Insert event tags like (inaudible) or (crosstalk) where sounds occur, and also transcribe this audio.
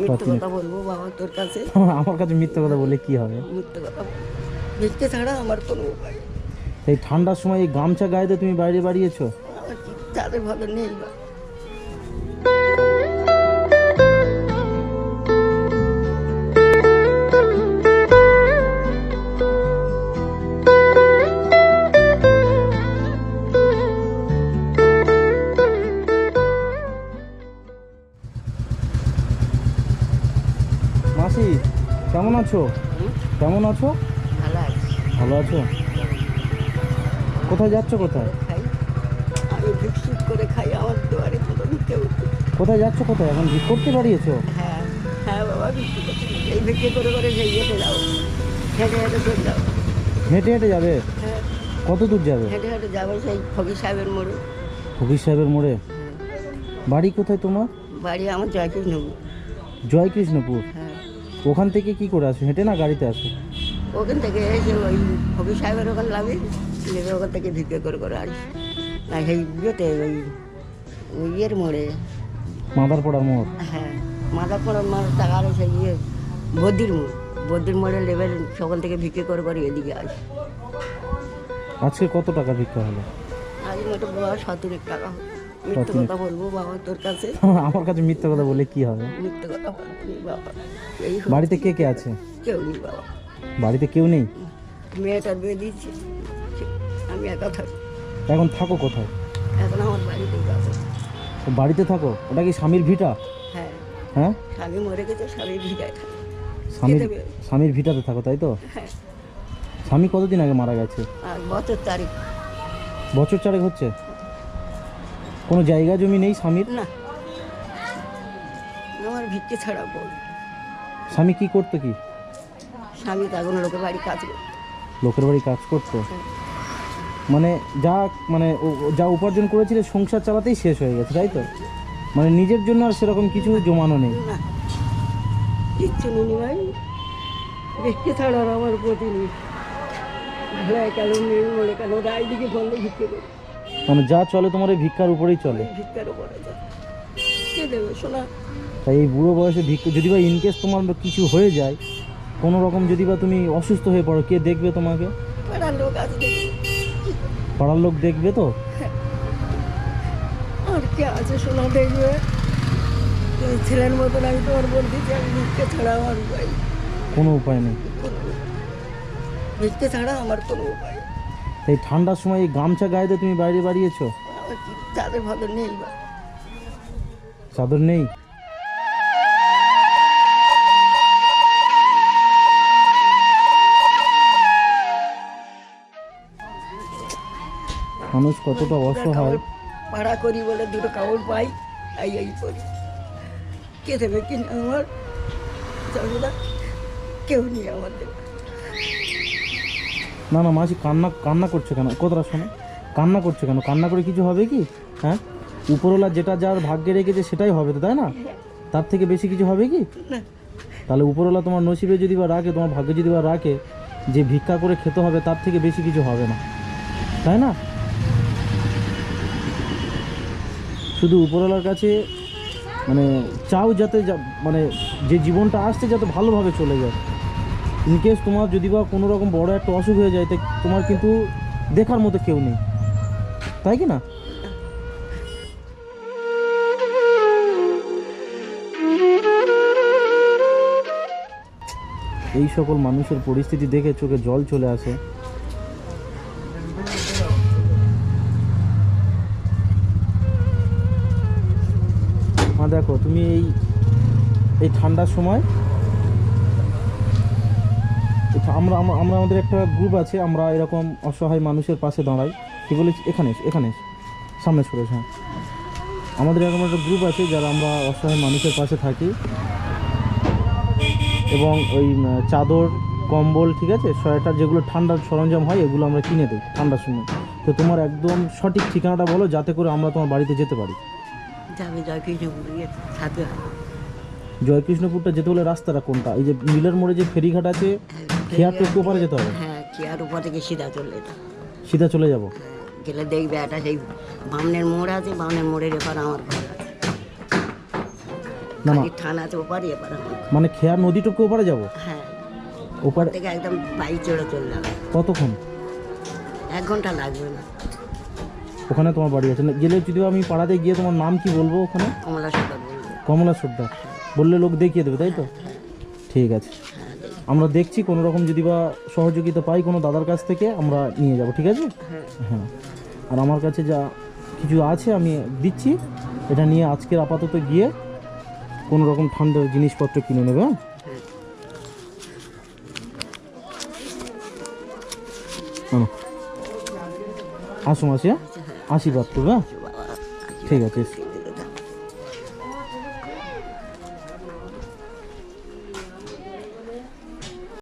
মিথ্যে কথা বলব বাবা তোর কাছে (laughs) আমার কাছে মিথ্যে কথা বলে কি হবে মিথ্যে কথা। ভিক্ষে ছাড়া আমার কোনো উপায়। এই ঠান্ডার সময় এই গামছা গায়ে তুমি বাইরে বাড়িয়েছো তাদের ভালো নেই বা কেমন আছো? কেমন আছো? ভালো আছে। ভালো আছো? কোথায় যাচ্ছ কোথায়? আমি করে খাই আমার দুয়ারে কোনো কেউ কোথায় যাচ্ছ কোথায়? এখন ভিড় করতে বাড়িয়েছো হ্যাঁ হ্যাঁ বাবা ভিক্ষি এই ভিক্ষি করে করে সেই হেঁটে যাও। হেঁটে হেঁটে চলে যাও। হেঁটে হেঁটে যাবে? হ্যাঁ। কত দূর যাবে? হেঁটে হেঁটে যাব সেই ফকির সাহেবের মোড়ে। ফকির সাহেবের মোড়ে? বাড়ি কোথায় তোমার? বাড়ি আমার জয়কৃষ্ণপুর। জয়কৃষ্ণপুর। হ্যাঁ। ওখান থেকে কি করে আসো হেঁটে না গাড়িতে আসো ওখান থেকে এসে ওই হবি সাহেবের ওখানে লাভে নেবে ওখান থেকে ভিক্ষে করে করে আসি। না সেই ইয়েতে ওই ওই ইয়ের মোড়ে। মাদারপাড়ার মোড়? হ্যাঁ মাথা পড়ার মানুষ টাকা আরও সেই ইয়ে বদ্দির মোড়। বদ্দির মোড়ে লেভেল সকাল থেকে ভিক্ষে করে করে এদিকে আসি। আজকে কত টাকা ভিক্ষা হলো? আজ মোটে সতেরো টাকা। হলো। মিথ্যে কথা বলব বাবা তোর কাছে। (laughs) আমার কাছে মিথ্যে কথা বলে কি হবে? মিথ্যে কথা বলব বাবা। এই হলো। বাড়িতে কে কে আছে? কেউ নেই বাবা। বাড়িতে কেউ নেই? মেয়েটার বিয়ে দিচ্ছি আমি একা থাকি এখন থাকো কোথায়? এখন আমার বাড়িতেই ও বাড়িতে থাকো? ওটা কি স্বামীর ভিটা? হ্যাঁ। হ্যাঁ? স্বামী মরে গেছে স্বামী ভিড়ায় থাকে স্বামীর দেবে? স্বামীর ভিটাতে থাকো তাই তো? হ্যাঁ। স্বামী কতদিন আগে মারা গেছে? আর বছর তারিখ বছর চারেক হচ্ছে? কোনো জায়গা জমি নেই স্বামীর? না। আমার ভিক্ষে ছাড়া বল স্বামী কি করতো কি? স্বামী তখন লোকের বাড়ি কাজ করে লোকের বাড়ি কাজ করতো? মানে যা মানে যা উপার্জন করেছিল সংসার চালাতেই শেষ হয়ে গেছে তাই তো? মানে নিজের জন্য আর সেরকম কিছু জমানো নেই। কিচ্ছু নেই ভাই। ছাড়া আর আমার প্রতি নেই। ভেড়ায় কেন মেয়ে মরে কেন? রায় দিকে বললে ভিক্ষে করে মানে যা চলে তোমার এই ভিক্ষার উপরেই চলে। ভিক্ষার উপরে যায় কে দেবে শোনা। তাই এই বুড়ো বয়সে ভিক্ষা যদি বা ইনকেস তোমার কিছু হয়ে যায় কোনো রকম যদি বা তুমি অসুস্থ হয়ে পড়ো কে দেখবে তোমাকে? পাড়ার লোক আছে দেখি। পাড়ার লোক দেখবে তো? আর কে আছে শোনা দেখবে। এই ছেলের মতন আমি তোমার বলতেছি আমি ভিক্ষে ছাড়া আমার উপায় কোনো উপায় নেই। কোনো উপায় নেই। ভিক্ষে ছাড়া আমার কোনো উপায় নেই। এই ঠান্ডার সময় এই গামছা গায়ে দিয়ে তুমি বাইরে বাড়িয়েছো আমার কি ভালো নেই চাদর নেই? মানুষ কতটা অসহায়। পাড়া করি বলে দুটো কাপড় পাই এই এই করি। কে দেবে কিনা আমার? কেউ নেই আমাদের। না না মাসি কান্না কান্না করছে কেন? কথাটা শোনো। কান্না করছে কেন? কান্না করে কিছু হবে কি? হ্যাঁ? উপরওয়ালা যেটা যার ভাগ্যে রেখেছে সেটাই হবে তো তাই না? তার থেকে বেশি কিছু হবে কি? তাহলে উপরওয়ালা তোমার নসিবে যদি বা রাখে তোমার ভাগ্যে যদি বা রাখে যে ভিক্ষা করে খেতে হবে তার থেকে বেশি কিছু হবে না। তাই না? শুধু উপরওয়ালার কাছে মানে চাও যাতে যা- মানে যে জীবনটা আসছে যাতে ভালোভাবে চলে যায়। ইনকেস তোমার যদি বা কোনো রকম বড় একটা অসুখ হয়ে যায় তোমার কিন্তু দেখার মতো কেউ নেই। তাই কি না? এই সকল মানুষের পরিস্থিতি দেখে চোখে জল চলে আসে। দেখো, তুমি এই এই ঠান্ডার সময় আমরা আমরা আমাদের একটা গ্রুপ আছে আমরা এরকম অসহায় মানুষের পাশে দাঁড়াই। কি বলে এখানে এখানে। সামনে সরে হ্যাঁ। আমাদের এরকম একটা গ্রুপ আছে যারা আমরা অসহায় মানুষের পাশে থাকি। এবং ওই চাদর কম্বল ঠিক আছে সোয়েটার যেগুলো ঠান্ডার সরঞ্জাম হয় এগুলো আমরা কিনে দিই ঠান্ডার সময়। তো তোমার একদম সঠিক ঠিকানাটা বলো যাতে করে আমরা তোমার বাড়িতে যেতে পারি। থাকবে জয়কৃষ্ণপুরটা যেতে হলে রাস্তাটা কোনটা? এই যে মিলের মোড়ে যে ফেরিঘাট আছে খেয়ার তো একটু যেতে হবে? হ্যাঁ চেয়ার উপর থেকে সিধা চললে এটা সিধা চলে যাব? গেলে দেখবে একটা সেই বামনের মোড় আছে বামনের মোড়ের এপার আমার ঘর আছে। না। খালি থানা আছে ওপারে এবার আমি মানে খেয়ার নদীটুকু ওপারে যাব? হ্যাঁ। ওপারে থেকে একদম বাইক চড়ে চললাম কতক্ষণ? এক ঘণ্টা লাগবে না। ওখানে তোমার বাড়ি আছে। না, গেলে যদি আমি পাড়াতে গিয়ে তোমার নাম কি বলব ওখানে? কমলা বলবে। কমলা সর্দার। বললে লোক দেখিয়ে দেবে তাই তো? ঠিক আছে। হ্যাঁ দেখি। আমরা দেখছি কোনো রকম যদি বা সহযোগিতা পাই কোনো দাদার কাছ থেকে, আমরা নিয়ে যাব, ঠিক আছে? হ্যাঁ। আর আমার কাছে যা কিছু আছে আমি দিচ্ছি, এটা নিয়ে আজকের আপাতত গিয়ে কোনো রকম ঠান্ডার জিনিসপত্র কিনে নেবে হ্যাঁ? আনো। আসো মাসি হ্যাঁ আশীর্বাদ করবে হ্যাঁ? ঠিক আছে।